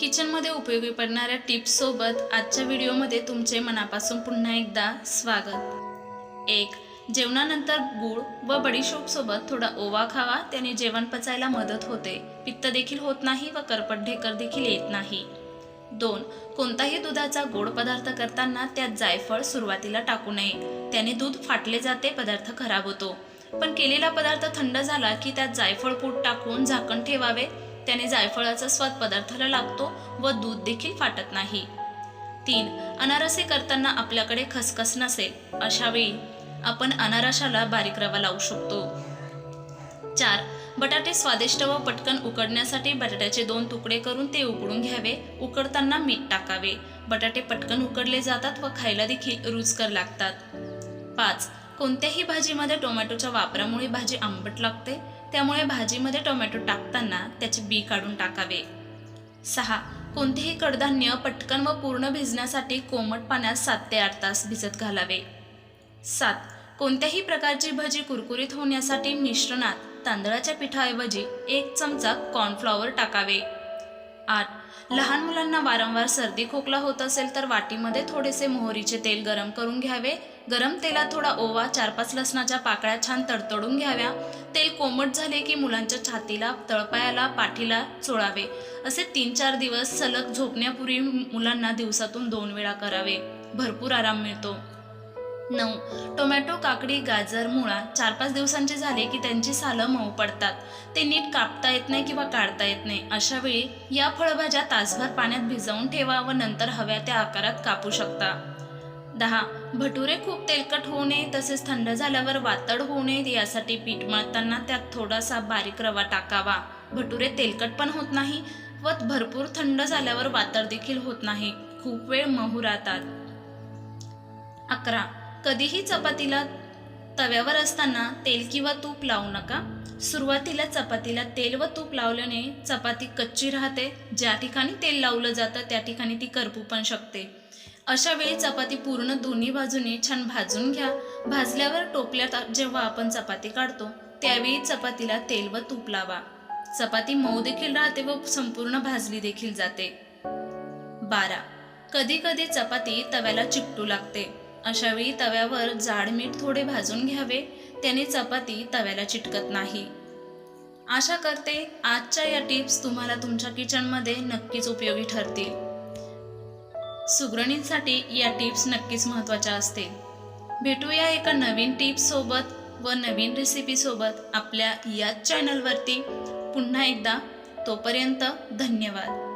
किचनमध्ये उपयोगी पडणाऱ्या टिप्ससोबत आजच्या व्हिडिओमध्ये तुमचे मनापासून पुन्हा एकदा स्वागत. एक जेवणानंतर गूळ व बडीशोपसोबत थोडा ओवा खावा त्याने जेवण पचायला मदत होते. पित्त देखील होत नाही व करपट ढेकर देखील येत नाही. दोन कोणताही दुधाचा गोड पदार्थ करताना त्यात जायफळ सुरुवातीला टाकू नये. त्याने दूध फाटले जाते पदार्थ खराब होतो. पण केलेला पदार्थ थंड झाला की त्यात जायफळ पूट टाकून झाकण ठेवावे. त्याने जायफळाचा स्वाद पदार्थाला लागतो व दूध देखील फाटत नाही. तीन अनारसे करताना आपल्याकडे खसखस नसेल अशा वेळी आपण अनारशाला बारीक रवा लावू शकतो. चार बटाटे स्वादिष्ट व पटकन उकडण्यासाठी बटाट्याचे दोन तुकडे करून ते उकडून घ्यावे. उकडताना मीठ टाकावे. बटाटे पटकन उकडले जातात व खायला देखील रुचकर लागतात. पाच कोणत्याही भाजीमध्ये टोमॅटोच्या वापरामुळे भाजी आंबट लागते. त्यामुळे भाजीमध्ये टोमॅटो टाकताना त्याचे बी काढून टाकावे. सहा. कोणतेही कडधान्य पटकन व पूर्ण भिजण्यासाठी कोमट पाण्यात सात ते आठ तास भिजत घालावे. सात. कोणत्याही प्रकारची भजी कुरकुरीत होण्यासाठी मिश्रणात तांदळाच्या पिठाऐवजी एक चमचा कॉर्नफ्लॉवर टाकावे. आठ लहान मुलांना वारंवार सर्दी खोकला होत असेल तर वाटीमध्ये थोडेसे मोहरीचे तेल गरम करून घ्यावे. गरम तेलात थोडा ओवा चार पाच लसणाच्या पाकळ्या छान तडतडून घ्याव्या. तेल कोमट झाले की मुलांच्या छातीला तळपायाला पाठीला चोळावे. असे तीन चार दिवस सलग झोपण्यापूर्वी मुलांना दिवसातून दोन वेळा करावे. भरपूर आराम मिळतो. नऊ. टोमॅटो काकडी गाजर मुळा चार पाच दिवसांचे झाले की त्यांची सालं मऊ पडतात. ते नीट कापता येत नाही किंवा काढता येत नाही. अशा वेळी या फळभाज्या तासभर पाण्यात भिजवून ठेवा व नंतर हव्या त्या आकारात कापू शकता. दहा. भटुरे खूप तेलकट होऊ नये तसेच थंड झाल्यावर वातड होऊ नये यासाठी पीठ मळताना त्यात थोडासा बारीक रवा टाकावा. भटुरे तेलकट पण होत नाही व भरपूर थंड झाल्यावर वातड देखील होत नाही. खूप वेळ मऊ राहतात. अकरा. कधीही चपातीला तव्यावर असताना तेल किंवा तूप लावू नका. सुरुवातीला चपातीला तेल व तूप लावल्याने चपाती कच्ची राहते. ज्या ठिकाणी तेल लावलं जातं त्या ठिकाणी ती करपू पण शकते. अशा वेळी चपाती पूर्ण दोन्ही बाजूने छान भाजून घ्या. भाजल्यावर टोपल्यात जेव्हा आपण चपाती काढतो त्यावेळी चपातीला तेल व तूप लावा. चपाती मऊ देखील राहते व संपूर्ण भाजली देखील जाते. बारा. कधी कधी चपाती तव्याला चिकटू लागते. अशावेळी तव्यावर जाड मीठ थोडे भाजून घ्यावे. त्याने चपाती तव्याला चिटकत नाही. आशा करते आजच्या या टिप्स तुम्हाला तुमच्या किचनमध्ये नक्कीच उपयोगी ठरतील. सुगरणींसाठी या टिप्स नक्कीच महत्त्वाच्या असतील भेटूया एका नवीन टिप्ससोबत व नवीन रेसिपीसोबत आपल्या याच चॅनलवरती पुन्हा एकदा तोपर्यंत धन्यवाद.